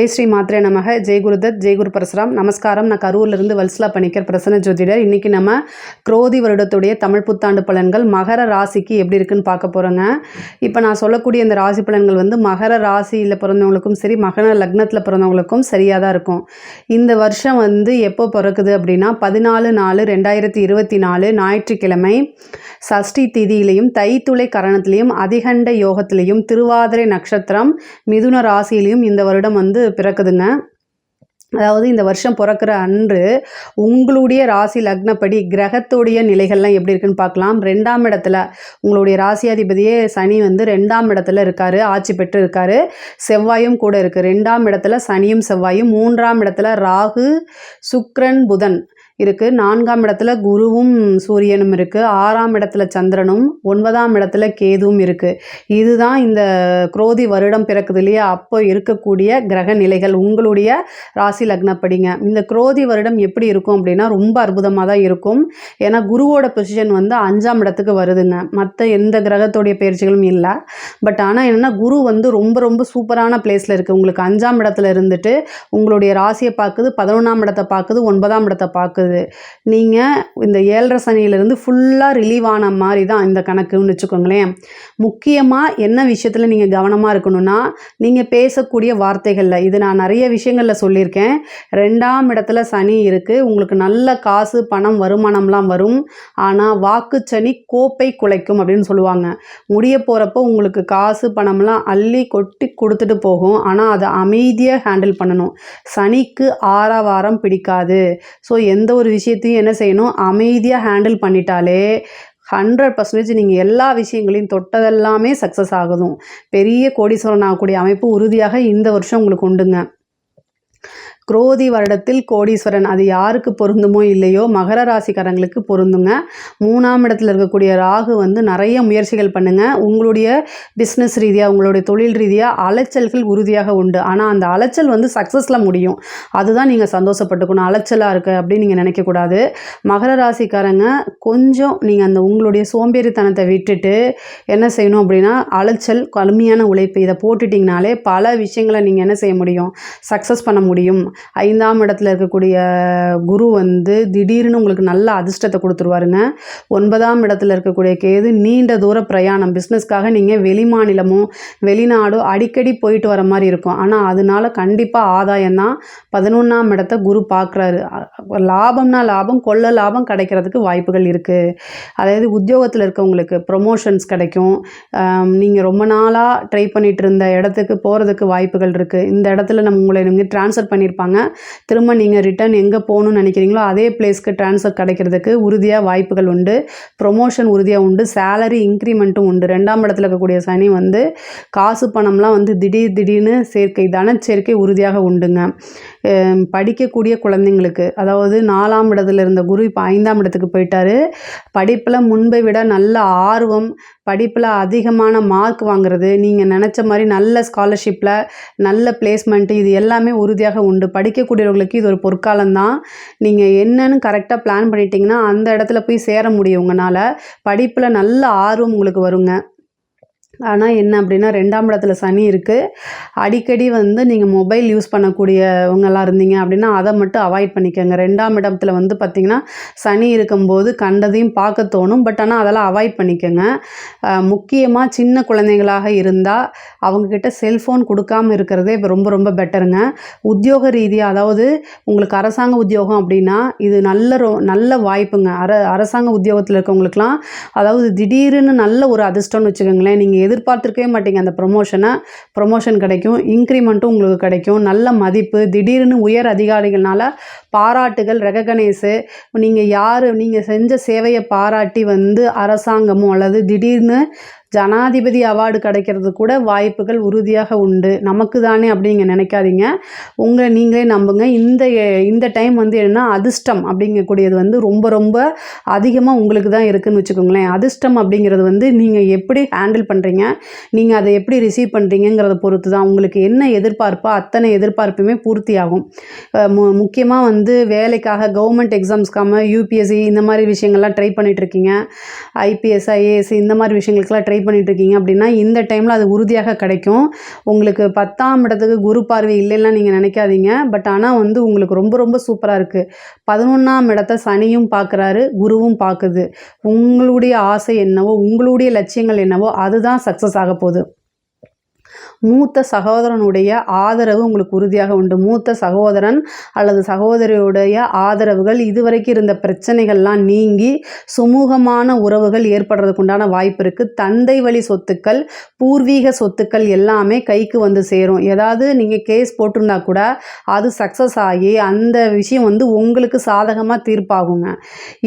ஜெய் ஸ்ரீ மாத்ரே நமக. ஜெய் குருதத் ஜெய் குரு பரசுராம். நமஸ்காரம். நான் கரூர்லேருந்து வல்சலா பணிக்கர் பிரசன்ன ஜோதிடர். இன்றைக்கி நம்ம குரோதி வருடத்துடைய தமிழ் புத்தாண்டு பலன்கள் மகர ராசிக்கு எப்படி இருக்குன்னு பார்க்க போகிறோங்க இப்போ நான் சொல்லக்கூடிய இந்த ராசி பலன்கள் வந்து மகர ராசியில் பிறந்தவங்களுக்கும் சரி மகர லக்னத்தில் பிறந்தவங்களுக்கும் சரியாக தான் இருக்கும். இந்த வருஷம் வந்து எப்போ பிறக்குது அப்படின்னா பதினாலு நாலு ரெண்டாயிரத்தி இருபத்தி நாலு ஞாயிற்றுக்கிழமை சஷ்டி திதியிலையும் தைத்துளை கரணத்திலையும் அதிகண்ட யோகத்திலையும் திருவாதிரை நட்சத்திரம் மிதுன ராசியிலையும் இந்த வருடம் வந்து பிறக்குதுங்க அதாவது இந்த வருஷம் பிறக்கிற அன்று உங்களுடைய ராசி லக்னப்படி கிரகத்துடைய நிலைகள்லாம் எப்படி இருக்குன்னு பார்க்கலாம். ரெண்டாம் இடத்துல உங்களுடைய ராசியாதிபதியே சனி வந்து ரெண்டாம் இடத்துல இருக்காரு ஆட்சி பெற்று இருக்காரு செவ்வாயும் கூட இருக்குது ரெண்டாம் இடத்துல சனியும் செவ்வாயும் மூன்றாம் இடத்துல ராகு சுக்ரன் புதன். இருக்குது நான்காம் இடத்துல குருவும் சூரியனும் இருக்குது ஆறாம் இடத்துல சந்திரனும் ஒன்பதாம் இடத்துல கேதுவும் இருக்குது இதுதான் இந்த குரோதி வருடம் பிறக்குது இல்லையா? அப்போ இருக்கக்கூடிய கிரக நிலைகள் உங்களுடைய ராசி லக்னப்படிங்க. இந்த குரோதி வருடம் எப்படி இருக்கும் அப்படின்னா ரொம்ப அற்புதமாக தான் இருக்கும். ஏன்னா குருவோட பொசிஷன் வந்து அஞ்சாம் இடத்துக்கு வருதுங்க. மற்ற எந்த கிரகத்தோடைய பயிற்சிகளும் இல்லை. பட் ஆனால் என்னென்னா குரு வந்து ரொம்ப ரொம்ப சூப்பரான பிளேஸில் இருக்குது உங்களுக்கு அஞ்சாம் இடத்துல இருந்துட்டு உங்களுடைய ராசியை பார்க்குது பதினொன்றாம் இடத்தை பார்க்குது ஒன்பதாம் இடத்தை பார்க்குது. நீங்கள் இந்த ஏழரை சனியிலேருந்து ஃபுல்லாக ரிலீவ் ஆன மாதிரி தான் இந்த கணக்குன்னு வச்சுக்கோங்களேன். முக்கியமாக என்ன விஷயத்தில் நீங்கள் கவனமாக இருக்கணும்னா நீங்கள் பேசக்கூடிய வார்த்தைகளில் இது நான் நிறைய விஷயங்களில் சொல்லியிருக்கேன். ரெண்டாம் இடத்துல சனி இருக்குது உங்களுக்கு நல்ல காசு பணம் வருமானம்லாம் வரும். ஆனால் வாக்கு சனி கோப்பை குலைக்கும் அப்படின்னு சொல்லுவாங்க. முடிய போகிறப்போ உங்களுக்கு காசு பணம்லாம் அள்ளி கொட்டி கொடுத்துட்டு போகும். ஆனால் அதை அமைதியாக ஹேண்டில் பண்ணணும். சனிக்கு ஆறாவாரம் பிடிக்காது. ஸோ எந்த ஒரு விஷயத்தையும் என்ன செய்யணும்? அமைதியாக ஹேண்டில் பண்ணிட்டாலே ஹண்ட்ரட் பர்சன்டேஜ் நீங்கள் எல்லா விஷயங்களையும் தொட்டதெல்லாமே சக்ஸஸ் ஆகுதும். பெரிய கோடீஸ்வரன் ஆகக்கூடிய அமைப்பு உறுதியாக இந்த வருஷம் உங்களுக்கு உண்டுங்க. குரோதி வருடத்தில் கோடீஸ்வரன் அது யாருக்கு பொருந்துமோ இல்லையோ மகர ராசிக்காரங்களுக்கு பொருந்துங்க. மூணாம் இடத்துல இருக்கக்கூடிய ராகு வந்து நிறைய முயற்சிகள் பண்ணுங்க. உங்களுடைய பிஸ்னஸ் ரீதியாக உங்களுடைய தொழில் ரீதியாக அலைச்சல்கள் உறுதியாக உண்டு. ஆனால் அந்த அலைச்சல் வந்து சக்ஸஸில் முடியும். அதுதான் நீங்கள் சந்தோஷப்பட்டுக்கணும். அலைச்சலாக இருக்குது அப்படின்னு நீங்கள் நினைக்கக்கூடாது. மகர ராசிக்காரங்க கொஞ்சம் நீங்கள் அந்த உங்களுடைய சோம்பேறித்தனத்தை விட்டுட்டு என்ன செய்யணும் அப்படின்னா அலைச்சல் கடுமையான உழைப்பு இதை போட்டுட்டிங்கனாலே பல விஷயங்களை நீங்கள் என்ன செய்ய முடியும்? சக்ஸஸ் பண்ண முடியும். ஐந்தாம் இடத்துல இருக்கக்கூடிய குரு வந்து திடீர்னு உங்களுக்கு நல்ல அதிர்ஷ்டத்தை கொடுத்துருவாருங்க. ஒன்பதாம் இடத்துல இருக்கக்கூடிய கேது நீண்ட தூர பிரயாணம். பிஸ்னஸ்க்காக நீங்கள் வெளி மாநிலமோ வெளிநாடோ அடிக்கடி போயிட்டு வர மாதிரி இருக்கும். ஆனால் அதனால கண்டிப்பாக ஆதாயம் தான் பதினொன்றாம் இடத்த குரு பார்க்குறாரு. லாபம்னா லாபம் கொள்ள லாபம் கிடைக்கிறதுக்கு வாய்ப்புகள் இருக்குது அதாவது உத்தியோகத்தில் இருக்கவங்களுக்கு ப்ரொமோஷன்ஸ் கிடைக்கும். நீங்கள் ரொம்ப நாளாக ட்ரை பண்ணிகிட்டு இருந்த இடத்துக்கு போகிறதுக்கு வாய்ப்புகள் இருக்குது இந்த இடத்துல நம்ம உங்களை நீங்கள் ட்ரான்ஸ்ஃபர் பண்ணியிருப்பாங்க. திரும்ப நீங்கள் ரிட்டர்ன் எங்கே போகணும்னு நினைக்கிறீங்களோ அதே பிளேஸ்க்கு ட்ரான்ஸ்ஃபர் கிடைக்கிறதுக்கு உறுதியாக வாய்ப்புகள் உண்டு. ப்ரொமோஷன் உறுதியாக உண்டு. சேலரி இன்க்ரிமெண்ட்டும் உண்டு. ரெண்டாம் இடத்துல இருக்கக்கூடிய சனி வந்து காசு பணம்லாம் வந்து திடீர் திடீர்னு சேர்க்கை தனச்சேர்க்கை உறுதியாக உண்டுங்க. படிக்கக்கூடிய குழந்தைங்களுக்கு அதாவது நாலாம் இடத்துல இருந்த குரு இப்போ ஐந்தாம் இடத்துக்கு போயிட்டாரு. படிப்பில் முன்பை விட நல்ல ஆர்வம் படிப்பில் அதிகமான மார்க் வாங்குறது நீங்கள் நினச்ச மாதிரி நல்ல ஸ்காலர்ஷிப்பில் நல்ல பிளேஸ்மெண்ட்டு இது எல்லாமே உறுதியாக உண்டு. படிக்கக்கூடியவர்களுக்கு இது ஒரு பொற்காலம் தான் நீங்கள் என்னன்னு கரெக்டாக பிளான் பண்ணிட்டீங்கன்னா அந்த இடத்துல போய் சேர முடியும் உங்களால். படிப்பில் நல்ல ஆர்வம் உங்களுக்கு வருங்க. ஆனால் என்ன அப்படின்னா ரெண்டாம் இடத்துல சனி இருக்குது அடிக்கடி வந்து நீங்கள் மொபைல் யூஸ் பண்ணக்கூடியவங்களாம் இருந்தீங்க அப்படின்னா அதை மட்டும் அவாய்ட் பண்ணிக்கோங்க. ரெண்டாம் இடத்துல வந்து பார்த்திங்கன்னா சனி இருக்கும்போது கண்டதையும் பார்க்க தோணும். பட் ஆனால் அதெல்லாம் அவாய்ட் பண்ணிக்கோங்க. முக்கியமாக சின்ன குழந்தைங்களாக இருந்தால் அவங்கக்கிட்ட செல்ஃபோன் கொடுக்காம இருக்கிறதே இப்போ ரொம்ப ரொம்ப பெட்டருங்க உத்தியோக ரீதியாக அதாவது உங்களுக்கு அரசாங்க உத்தியோகம் அப்படின்னா இது நல்ல ரொ நல்ல வாய்ப்புங்க. அர அரசாங்க உத்தியோகத்தில் இருக்கவங்களுக்குலாம் அதாவது திடீர்னு நல்ல ஒரு அதிர்ஷ்டம்னு வச்சுக்கோங்களேன். நீங்கள் எதிர்பார்த்துருக்கவே மாட்டீங்க அந்த ப்ரொமோஷனை ப்ரொமோஷன் கிடைக்கும் இன்க்ரிமெண்ட்டும் உங்களுக்கு கிடைக்கும். நல்ல மதிப்பு திடீர்னு உயர் அதிகாரிகள்னால பாராட்டுகள் ரெகக்னைஸு நீங்கள் யார் நீங்கள் செஞ்ச சேவையை பாராட்டி வந்து அரசாங்கமோ அல்லது திடீர்னு ஜனாதிபதி அவார்டு கிடைக்கிறது கூட வாய்ப்புகள் உறுதியாக உண்டு. நமக்கு தானே அப்படிங்க நினைக்காதீங்க. உங்களை நீங்களே நம்புங்க. இந்த இந்த டைம் வந்து என்னென்னா அதிர்ஷ்டம் அப்படிங்கக்கூடியது வந்து ரொம்ப ரொம்ப அதிகமாக உங்களுக்கு தான் இருக்குதுன்னு வச்சுக்கோங்களேன். அதிர்ஷ்டம் அப்படிங்கிறது வந்து நீங்கள் எப்படி ஹேண்டில் பண்ணுறீங்க நீங்கள் அதை எப்படி ரிசீவ் பண்ணுறீங்கிறத பொறுத்து தான் உங்களுக்கு என்ன எதிர்பார்ப்போ அத்தனை எதிர்பார்ப்புமே பூர்த்தி ஆகும் மு முக்கியமாக வந்து வேலைக்காக கவர்மெண்ட் எக்ஸாம்ஸ்க்காம யூபிஎஸ்சி இந்த மாதிரி விஷயங்கள்லாம் ட்ரை பண்ணிகிட்ருக்கீங்க ஐபிஎஸ் ஐஏஎஸ் இந்த மாதிரி விஷயங்களுக்கெல்லாம் ட்ரை பண்ணிட்டு இருக்கீங்க அப்படின்னா இந்த டைமில் அது உறுதியாக கிடைக்கும். உங்களுக்கு பத்தாம் இடத்துக்கு குரு பார்வை இல்லைன்னா நீங்கள் நினைக்காதீங்க. பட் ஆனால் வந்து உங்களுக்கு ரொம்ப ரொம்ப சூப்பராக இருக்குது பதினொன்றாம் இடத்த சனியும் பார்க்குறாரு குருவும் பார்க்குது உங்களுடைய ஆசை என்னவோ உங்களுடைய லட்சியங்கள் என்னவோ அதுதான் சக்ஸஸ் ஆக போகுது. மூத்த சகோதரனுடைய ஆதரவு உங்களுக்கு உறுதியாக உண்டு. மூத்த சகோதரன் அல்லது சகோதரியுடைய ஆதரவுகள் இதுவரைக்கும் இருந்த பிரச்சனைகள்லாம் நீங்கி சுமூகமான உறவுகள் ஏற்படுறதுக்கு உண்டான வாய்ப்பு இருக்குது தந்தை வழி சொத்துக்கள் பூர்வீக சொத்துக்கள் எல்லாமே கைக்கு வந்து சேரும். ஏதாவது நீங்கள் கேஸ் போட்டிருந்தா கூட அது சக்ஸஸ் ஆகி அந்த விஷயம் வந்து உங்களுக்கு சாதகமாக தீர்ப்பாகுங்க.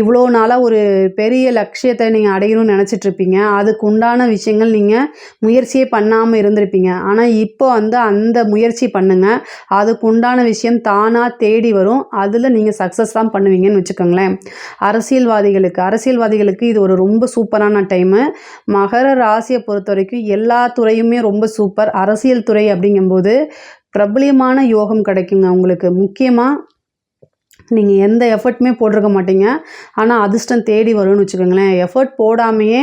இவ்வளோ நாளாக ஒரு பெரிய லட்சியத்தை நீங்கள் அடையணும்னு நினச்சிட்டு இருப்பீங்க. அதுக்கு உண்டான விஷயங்கள் நீங்கள் முயற்சியே பண்ணாமல் இருந்திருப்பீங்க. ஆனால் இப்போ வந்து அந்த முயற்சி பண்ணுங்கள் அதுக்கு உண்டான விஷயம் தானாக தேடி வரும். அதில் நீங்கள் சக்ஸஸ் தான் பண்ணுவீங்கன்னு வச்சுக்கோங்களேன். அரசியல்வாதிகளுக்கு அரசியல்வாதிகளுக்கு இது ஒரு ரொம்ப சூப்பரான டைமு மகர ராசியை பொறுத்த வரைக்கும் எல்லா துறையுமே ரொம்ப சூப்பர் அரசியல் துறை அப்படிங்கும்போது பிரபலியமான யோகம் கிடைக்குங்க. உங்களுக்கு முக்கியமாக நீங்கள் எந்த எஃபர்ட்டுமே போட்டிருக்க மாட்டீங்க. ஆனால் அதிர்ஷ்டம் தேடி வரும்னு வச்சுக்கோங்களேன். எஃபர்ட் போடாமையே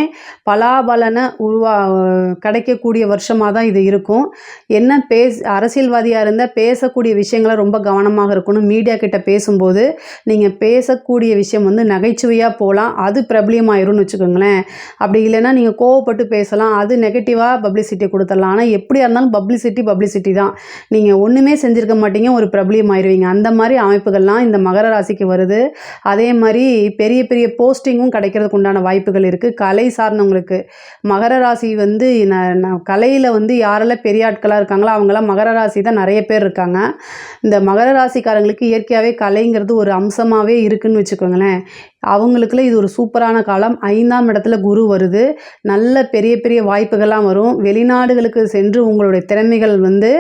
பலாபலனை உருவா கிடைக்கக்கூடிய வருஷமாக தான் இது இருக்கும். என்ன பேஸ் அரசியல்வாதியாக இருந்தால் பேசக்கூடிய விஷயங்களை ரொம்ப கவனமாக இருக்கணும். மீடியா கிட்ட பேசும்போது நீங்கள் பேசக்கூடிய விஷயம் வந்து நகைச்சுவையாக போகலாம் அது பிரபலியமாயிரும்னு வச்சுக்கோங்களேன். அப்படி இல்லைன்னா நீங்கள் கோவப்பட்டு பேசலாம். அது நெகட்டிவாக பப்ளிசிட்டி கொடுத்துடலாம். ஆனால் எப்படியா இருந்தாலும் பப்ளிசிட்டி பப்ளிசிட்டி தான். நீங்கள் ஒன்றுமே செஞ்சுருக்க மாட்டீங்க. ஒரு பிரபலியமாயிருவீங்க. அந்த மாதிரி அமைப்புகள்லாம் இந்த மகர ராசிக்கு வருது. அதே மாதிரி பெரிய பெரிய போஸ்டிங்கும் கிடைக்கிறதுக்கு உண்டான வாய்ப்புகள் இருக்குது கலை சார்ந்தவங்களுக்கு. மகர ராசி வந்து கலையில் வந்து யாரெல்லாம் பெரிய ஆட்களாக இருக்காங்களோ அவங்களாம் மகர ராசி தான் நிறைய பேர் இருக்காங்க. இந்த மகர ராசிக்காரங்களுக்கு இயற்கையாகவே கலைங்கிறது ஒரு அம்சமாகவே இருக்குன்னு வச்சுக்கோங்களேன். அவங்களுக்குலாம் இது ஒரு சூப்பரான காலம். ஐந்தாம் இடத்துல குரு வருது. நல்ல பெரிய பெரிய வாய்ப்புகள்லாம் வரும். வெளிநாடுகளுக்கு சென்று உங்களுடைய திறமைகள் வந்து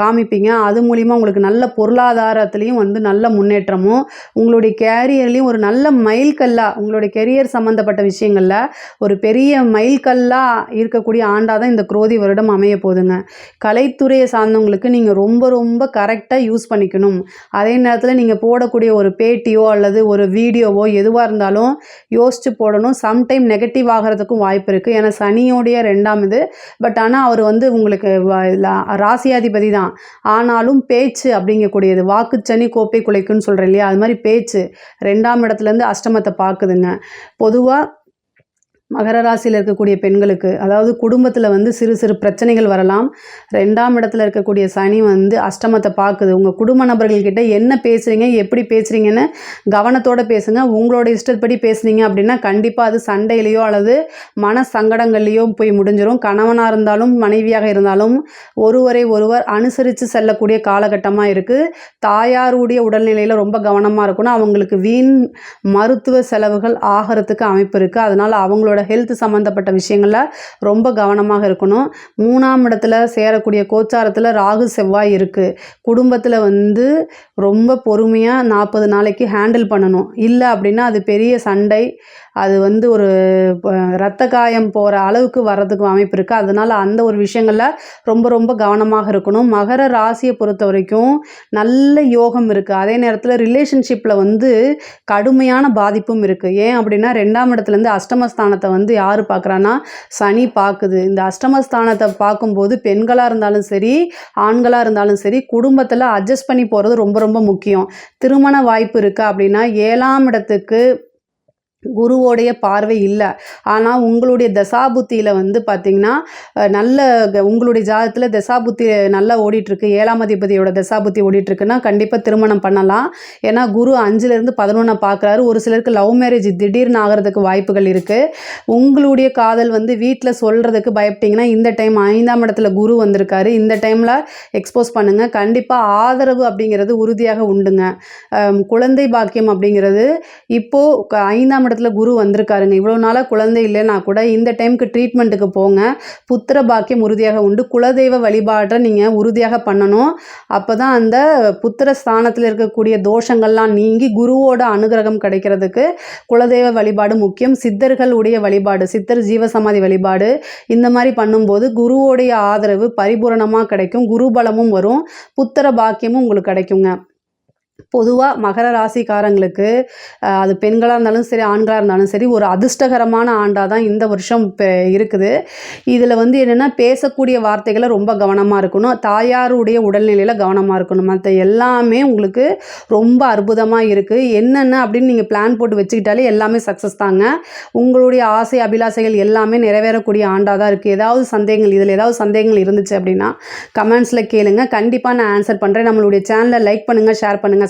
காமிப்பீங்க. அது மூலிமா உங்களுக்கு நல்ல பொருளாதாரத்துலேயும் வந்து நல்ல முன்னேற்றமும் உங்களுடைய கேரியர்லேயும் ஒரு நல்ல மைல்கல்லாக உங்களுடைய கெரியர் சம்மந்தப்பட்ட விஷயங்களில் ஒரு பெரிய மைல்கல்லாக இருக்கக்கூடிய ஆண்டாக தான் இந்த குரோதி வருடம் அமைய போகுதுங்க. கலைத்துறையை சார்ந்தவங்களுக்கு நீங்கள் ரொம்ப ரொம்ப கரெக்டாக யூஸ் பண்ணிக்கணும். அதே நேரத்தில் நீங்கள் போடக்கூடிய ஒரு பேட்டியோ அல்லது ஒரு வீடியோவோ எதுவாக இருந்தாலும் யோசித்து போடணும். சம்டைம் நெகட்டிவ் ஆகிறதுக்கும் வாய்ப்பு இருக்குது ஏன்னா சனியோடைய ரெண்டாம் இது. பட் ஆனால் அவர் வந்து உங்களுக்கு ராசியாதிபதி தான். ஆனாலும் பேச்சு அப்படிங்கக்கூடியது வாக்குச்சனி கோப்பை இருக்குன்னு சொல்கிறேன் இல்லையா? அது மாதிரி பேச்சு ரெண்டாம் இடத்துலேருந்து அஷ்டமத்தை பார்க்குதுங்க. பொதுவாக மகர ராசியில் இருக்கக்கூடிய பெண்களுக்கு அதாவது குடும்பத்தில் வந்து சிறு சிறு பிரச்சனைகள் வரலாம். ரெண்டாம் இடத்துல இருக்கக்கூடிய சனி வந்து அஷ்டமத்தை பார்க்குது. உங்கள் குடும்ப நபர்கள்கிட்ட என்ன பேசுகிறீங்க எப்படி பேசுகிறீங்கன்னு கவனத்தோடு பேசுங்க. உங்களோட இஷ்டப்படி பேசுனீங்க அப்படின்னா கண்டிப்பாக அது சண்டையிலையோ அல்லது மன சங்கடங்கள்லையோ போய் முடிஞ்சிடும் கணவனாக இருந்தாலும் மனைவியாக இருந்தாலும் ஒருவரை ஒருவர் அனுசரித்து செல்லக்கூடிய காலகட்டமாக இருக்குது தாயாருடைய உடல்நிலையில் ரொம்ப கவனமாக இருக்கணும். அவங்களுக்கு வீண் மருத்துவ செலவுகள் ஆகிறதுக்கு அமைப்பு இருக்குது அதனால் அவங்களோட ஹெல்த் சம்மந்தப்பட்ட விஷயங்களில் ரொம்ப கவனமாக இருக்கணும். மூணாம் இடத்துல சேரக்கூடிய கோச்சாரத்தில் ராகு செவ்வாய் இருக்குது குடும்பத்தில் வந்து ரொம்ப பொறுமையாக நாற்பது நாளைக்கு ஹேண்டில் பண்ணணும். இல்லை அப்படின்னா அது பெரிய சண்டை. அது வந்து ஒரு ரத்த காயம் போகிற அளவுக்கு வர்றதுக்கு அமைப்பு இருக்குது அதனால் அந்த ஒரு விஷயங்களில் ரொம்ப ரொம்ப கவனமாக இருக்கணும். மகர ராசியை பொறுத்த வரைக்கும் நல்ல யோகம் இருக்குது அதே நேரத்தில் ரிலேஷன்ஷிப்பில் வந்து கடுமையான பாதிப்பும் இருக்குது ஏன் அப்படின்னா ரெண்டாம் இடத்துலேருந்து அஷ்டமஸ்தானத்தை வந்து யார் பார்க்குறான்னா சனி பார்க்குது இந்த அஷ்டமஸ்தானத்தை பார்க்கும்போது பெண்களாக இருந்தாலும் சரி ஆண்களாக இருந்தாலும் சரி குடும்பத்தில் அட்ஜஸ்ட் பண்ணி போகிறது ரொம்ப ரொம்ப முக்கியம். திருமண வாய்ப்பு இருக்கா அப்படின்னா ஏழாம் இடத்துக்கு குருவோடைய பார்வை இல்லை. ஆனால் உங்களுடைய தசாபுத்தியில் வந்து பார்த்திங்கன்னா நல்ல உங்களுடைய ஜாதத்தில் தசாபுத்தி நல்லா ஓடிட்டுருக்கு. ஏழாம் அதிபதியோட தசாபுத்தி ஓடிட்டுருக்குன்னா கண்டிப்பாக திருமணம் பண்ணலாம். ஏன்னா குரு அஞ்சுலேருந்து பதினொன்றை பார்க்குறாரு ஒரு சிலருக்கு லவ் மேரேஜ் திடீர்னு ஆகிறதுக்கு வாய்ப்புகள் இருக்குது உங்களுடைய காதல் வந்து வீட்டில் சொல்கிறதுக்கு பயப்பட்டிங்கன்னா இந்த டைம் ஐந்தாம் இடத்துல குரு வந்திருக்காரு. இந்த டைமில் எக்ஸ்போஸ் பண்ணுங்கள் கண்டிப்பாக ஆதரவு அப்படிங்கிறது உறுதியாக உண்டுங்க. குழந்தை பாக்கியம் அப்படிங்கிறது இப்போது ஐந்தாம் இடத்துல குரு வந்திருக்காருங்க. இவ்வளோ நாளாக குழந்தை இல்லைன்னா கூட இந்த டைமுக்கு ட்ரீட்மெண்ட்டுக்கு போங்க. புத்திர பாக்கியம் உறுதியாக உண்டு. குலதெய்வ வழிபாட்டை நீங்கள் உறுதியாக பண்ணணும். அப்போ தான் அந்த புத்திர ஸ்தானத்தில் இருக்கக்கூடிய தோஷங்கள்லாம் நீங்கி குருவோட அனுகிரகம் கிடைக்கிறதுக்கு குலதெய்வ வழிபாடு முக்கியம். சித்தர்கள் உடைய வழிபாடு சித்தர் ஜீவசமாதி வழிபாடு இந்த மாதிரி பண்ணும்போது குருவோடைய ஆதரவு பரிபூரணமாக கிடைக்கும். குரு பலமும் வரும். புத்திர பாக்கியமும் உங்களுக்கு கிடைக்குங்க. பொதுவாக மகர ராசிக்காரங்களுக்கு அது பெண்களாக இருந்தாலும் சரி ஆண்களாக இருந்தாலும் சரி ஒரு அதிர்ஷ்டகரமான ஆண்டாக தான் இந்த வருஷம் இப்போ இருக்குது. இதில் வந்து என்னென்னா பேசக்கூடிய வார்த்தைகளை ரொம்ப கவனமாக இருக்கணும். தாயாருடைய உடல்நிலையில் கவனமாக இருக்கணும். மற்ற எல்லாமே உங்களுக்கு ரொம்ப அற்புதமாக இருக்குது என்னென்ன அப்படின்னு நீங்கள் பிளான் போட்டு வச்சுக்கிட்டாலே எல்லாமே சக்ஸஸ் தாங்க. உங்களுடைய ஆசை அபிலாசைகள் எல்லாமே நிறைவேறக்கூடிய ஆண்டாக தான் இருக்குது ஏதாவது சந்தேகங்கள் இதில் ஏதாவது சந்தேகங்கள் இருந்துச்சு அப்படின்னா கமெண்ட்ஸில் கேளுங்கள் கண்டிப்பாக நான் ஆன்சர் பண்ணுறேன் நம்மளுடைய சேனலை லைக் பண்ணுங்கள் ஷேர் பண்ணுங்கள்